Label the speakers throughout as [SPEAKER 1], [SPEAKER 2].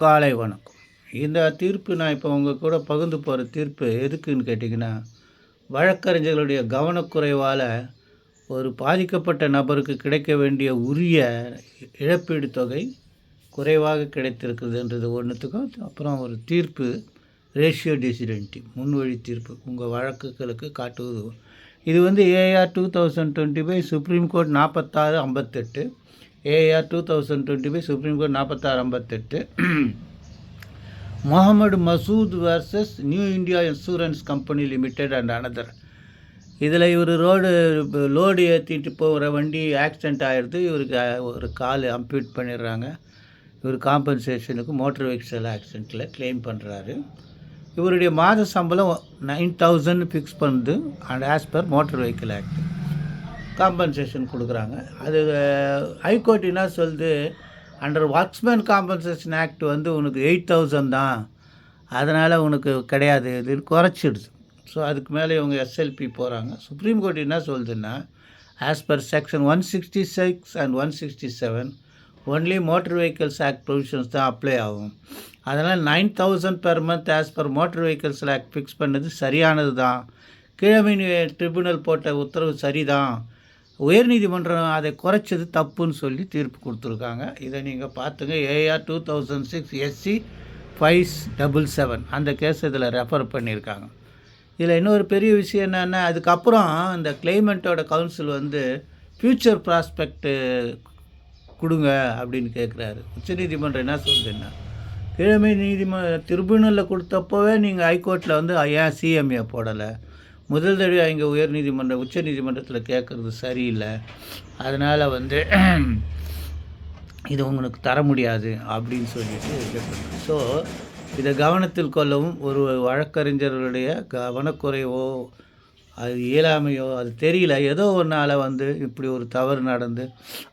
[SPEAKER 1] காலை வணக்கம். இந்த தீர்ப்பு நான் இப்போ உங்கள் கூட பகிர்ந்து போகிற தீர்ப்பு எதுக்குன்னு கேட்டிங்கன்னா வழக்கறிஞர்களுடைய கவனக்குறைவால் ஒரு பாதிக்கப்பட்ட நபருக்கு கிடைக்க வேண்டிய உரிய இழப்பீடு தொகை குறைவாக கிடைத்திருக்குதுன்றது ஒன்றுத்துக்கும் அப்புறம் ஒரு தீர்ப்பு ரேஷியோ டிசிடென்ட்டி முன்வழி தீர்ப்பு உங்கள் வழக்குகளுக்கு காட்டுவது. இது வந்து AR two thousand twenty five supreme court நாற்பத்தாறு ஐம்பத்தெட்டு. AR two thousand twenty five supreme court நாற்பத்தாறு ஐம்பத்தெட்டு. Mohammed Masood versus New India insurance company limited and another இதில் இவர் ரோடு லோடு ஏற்றிட்டு போகிற வண்டி ஆக்சிடெண்ட் ஆகிடுது இவருக்கு ஒரு கால் அம்ப்யூட் பண்ணிடுறாங்க. இவர் காம்பன்சேஷனுக்கு மோட்டர் வெஹிக்கல் ஆக்சிடெண்ட்டில் கிளைம் பண்ணுறாரு இவருடைய மாத சம்பளம் நைன் தௌசண்ட் ஃபிக்ஸ் பண்ணுது. And as per motor vehicle act compensation கொடுக்குறாங்க. அது ஹைகோர்ட் என்ன சொல்லுது? அண்டர் வாட்ச்மேன் காம்பன்சேஷன் ஆக்ட் வந்து உனக்கு எயிட் தௌசண்ட் தான். அதனால் உனக்கு கிடையாது. இது குறைச்சிடுது. ஸோ அதுக்கு மேலே இவங்க எஸ்எல்பி போகிறாங்க சுப்ரீம் கோர்ட் என்ன சொல்லுதுன்னா as per section one sixty six and one sixty seven only motor vehicles act provisions தான் அப்ளை ஆகும். அதனால் nine thousand per month as per motor vehicles act fix பண்ணது சரியானது தான். கீழமை ட்ரிபுனல் போட்ட உத்தரவு சரிதான். உயர்நீதிமன்றம் அதை குறைச்சது தப்புன்னு சொல்லி தீர்ப்பு கொடுத்துருக்காங்க. இதை நீங்கள் பார்த்துங்க. AR two thousand six SC five double seven அந்த கேஸ் இதில் ரெஃபர் பண்ணியிருக்காங்க. இதில் இன்னொரு பெரிய விஷயம் என்னென்னா அதுக்கப்புறம் இந்த கிளைமேட்டோட கவுன்சில் வந்து ஃப்யூச்சர் ப்ராஸ்பெக்ட்டு கொடுங்க அப்படின்னு கேட்குறாரு. உச்சநீதிமன்றம் என்ன சொல்லுதுன்னா கிழமை நீதிமன்ற திருபுணலில் கொடுத்தப்போவே நீங்கள் ஹைகோர்ட்டில் வந்து ஏன் சிஎம்ஏ போடலை? முதல் தடவை இங்கே உயர்நீதிமன்றம் உச்ச நீதிமன்றத்தில் கேட்குறது சரியில்லை. அதனால் வந்து இது உங்களுக்கு தர முடியாது அப்படின்னு சொல்லிட்டு ஸோ இதை கவனத்தில் கொள்ளவும் ஒரு வழக்கறிஞர்களுடைய கவனக்குறைவோ அது இயலாமையோ அது தெரியல. ஏதோ ஒன்றால் வந்து இப்படி ஒரு தவறு நடந்து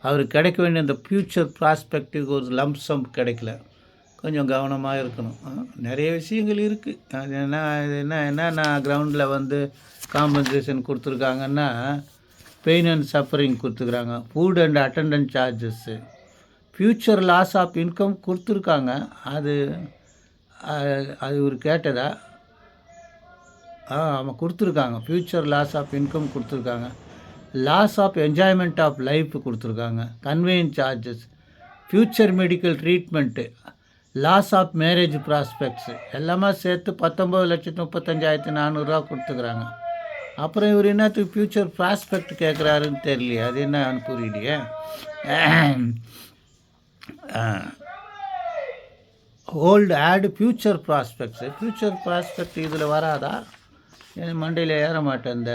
[SPEAKER 1] அவருக்கு கிடைக்க வேண்டிய அந்த ஃப்யூச்சர் ப்ராஸ்பெக்டிவ் ஒரு லம்சம் கிடைக்கல. கொஞ்சம் கவனமாக இருக்கணும். நிறைய விஷயங்கள் இருக்குது அது என்ன இது என்ன என்னென்ன கிரவுண்டில் வந்து காம்பன்சேஷன் கொடுத்துருக்காங்கன்னா பெயின் அண்ட் சஃபரிங் கொடுத்துருக்குறாங்க food and attendance charges future loss of income கொடுத்துருக்காங்க. அது அது ஒரு கேட்டதா? ஆ ஆமாம் கொடுத்துருக்காங்க. ஃப்யூச்சர் லாஸ் ஆஃப் இன்கம் கொடுத்துருக்காங்க. Loss of enjoyment of life கொடுத்துருக்காங்க. Conveyance charges future medical treatment loss of marriage prospects எல்லாமே சேர்த்து பத்தொம்பது லட்சத்து முப்பத்தஞ்சாயிரத்து நானூறுரூவா கொடுத்துக்குறாங்க. அப்புறம் இவர் என்னத்துக்கு ஃப்யூச்சர் ப்ராஸ்பெக்ட் கேட்குறாருன்னு தெரியலையே. அது என்னன்னு புரியலையே. ஓல்டு ஆடு ஃப்யூச்சர் ப்ராஸ்பெக்ட்ஸு ஃப்யூச்சர் ப்ராஸ்பெக்ட் இதில் வராதா? என் மண்டையில் ஏற மாட்டேன் இந்த?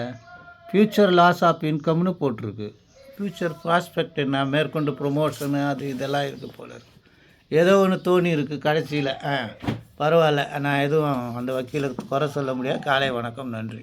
[SPEAKER 1] ஃப்யூச்சர் லாஸ் ஆஃப் இன்கம்னு போட்டிருக்கு. ஃப்யூச்சர் ப்ராஸ்பெக்ட் என்ன? மேற்கொண்டு ப்ரொமோஷனு அது இதெல்லாம் இருக்குது போல இருக்குது ஏதோ ஒன்று தோணி இருக்குது கடைசியில். ஆ பரவாயில்ல. நான் எதுவும் அந்த வக்கீலுக்கு குறை சொல்ல முடியாது. காலை வணக்கம். நன்றி.